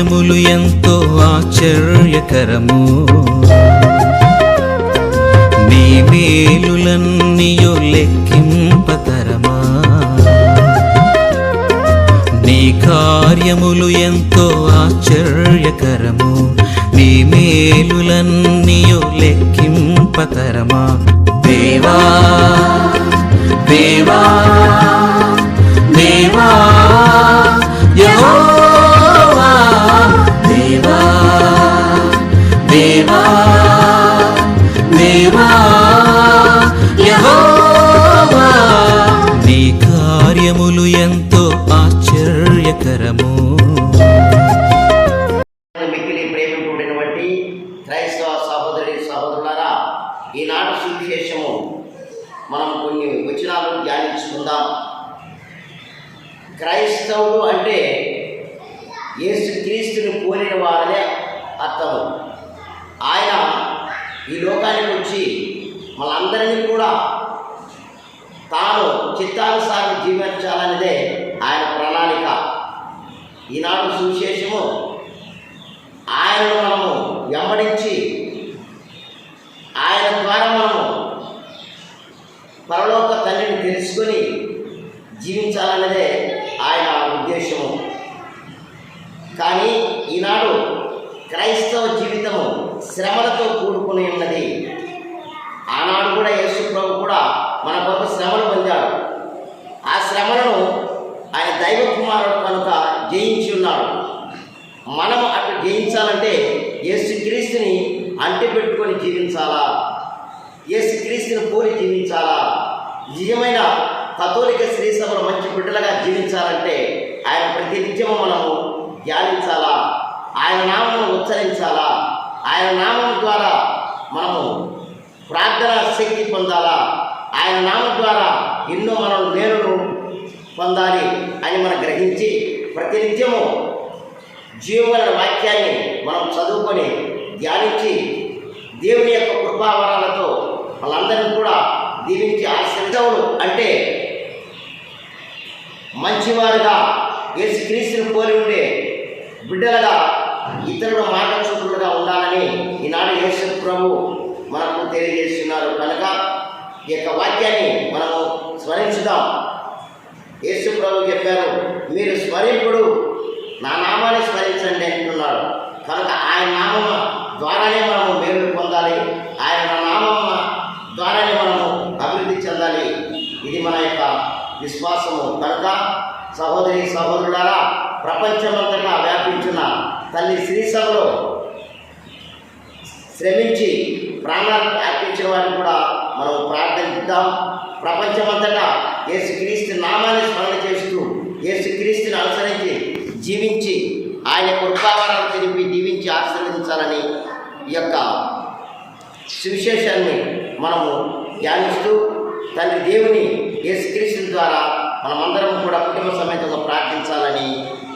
కార్యములు ఎంతో ఆశ్చర్యకరము. నీ మేలులన్నీయో లెక్కింపతరమా. నీ కార్యములు ఎంతో ఆశ్చర్య కార్యములు ఎంతో ఆశ్చర్యకరము. మిక్కిలి ప్రేమ కూడినటువంటి క్రైస్తవ సహోదరి సహోదరులారా ఈనాటి సువిశేషము మనం కొన్ని వచనాలు ధ్యానించుకుందాం. క్రైస్తవుడు అంటే యేసు క్రీస్తుని పోలిన వారనే అర్థం ఆయన ఈ లోకానికి వచ్చి మనందరినీ కూడా తాను చిత్తానుసారం జీవించాలన్నదే ఆయన ప్రణాళిక. ఈనాడు సువిశేషము ఆయనను మనము వెంబడించి ఆయన ద్వారా మనము పరలోక తండ్రిని తెలుసుకొని జీవించాలన్నదే ఆయన ఉద్దేశము. కానీ ఈనాడు క్రైస్తవ జీవితము శ్రమలతో కూడుకుని ఉన్నది. ఆనాడు కూడా యేసు ప్రభు కూడా మన కొరకు శ్రమలు పొందాడు. శ్రమలను ఆయన దైవ కుమారుడు కనుక జయించి ఉన్నాడు. మనం అటు జయించాలంటే యేసుక్రీస్తుని క్రీస్తుని అంటిపెట్టుకొని జీవించాలా? యేసుక్రీస్తుని పోలి జీవించాలా? నిజమైన కథోలిక స్త్రీ సభలో మంచి బిడ్డలుగా జీవించాలంటే ఆయన ప్రతి నిత్యము మనము ధ్యానించాలా? ఆయన నామము ఉచ్చరించాలా? ఆయన నామం ద్వారా మనము ప్రార్థన శక్తి పొందాలా? ఆయన నామం ద్వారా ఎన్నో మనం మేలును పొందాలి అని మనం గ్రహించి ప్రతినిత్యము జీవన వాక్యాన్ని మనం చదువుకొని ధ్యానించి దేవుని యొక్క కృపావరాలతో వాళ్ళందరినీ కూడా దీవించి ఆశ్రయించవులు అంటే మంచివారుగా యేసుక్రీస్తుని పోలి ఉండే బిడ్డలుగా ఇతరుల మార్గచూపులుగా ఉండాలని ఈనాడు యేసు ప్రభు మనకు తెలియజేస్తున్నారు. కనుక ఈ యొక్క వాక్యాన్ని మనము స్మరించుదాం. ప్రభు చెప్పారు. మీరు స్మరింపుడు. నా నామాన్ని స్మరించండి అంటున్నాడు. కనుక ఆయన నామం ద్వారానే మనము మేలు పొందాలి. ఆయన నామం ద్వారానే మనము అభివృద్ధి చెందాలి. ఇది మన యొక్క విశ్వాసము. కనుక సహోదరి సహోదరులారా ప్రపంచమంతటా వ్యాపించిన తల్లి శ్రీసభలో శ్రమించి ప్రాణాలు అర్పించిన వారిని కూడా మనం ప్రార్థిద్దాం. ప్రపంచమంతటా యేసుక్రీస్తు నామాన్ని స్మరణ చేస్తూ యేసుక్రీస్తుని అనుసరించి జీవించి ఆయన కృపావరాలు తెలిపి జీవించి ఆశీర్వదించాలని ఈ యొక్క సువిశేషాన్ని మనము ధ్యానిస్తూ తండ్రి దేవుని యేసుక్రీస్తు ద్వారా మనమందరం కూడా కుటుంబ సమేతంగా ప్రార్థించాలని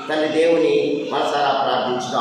తండ్రి దేవుని మనసారా మనస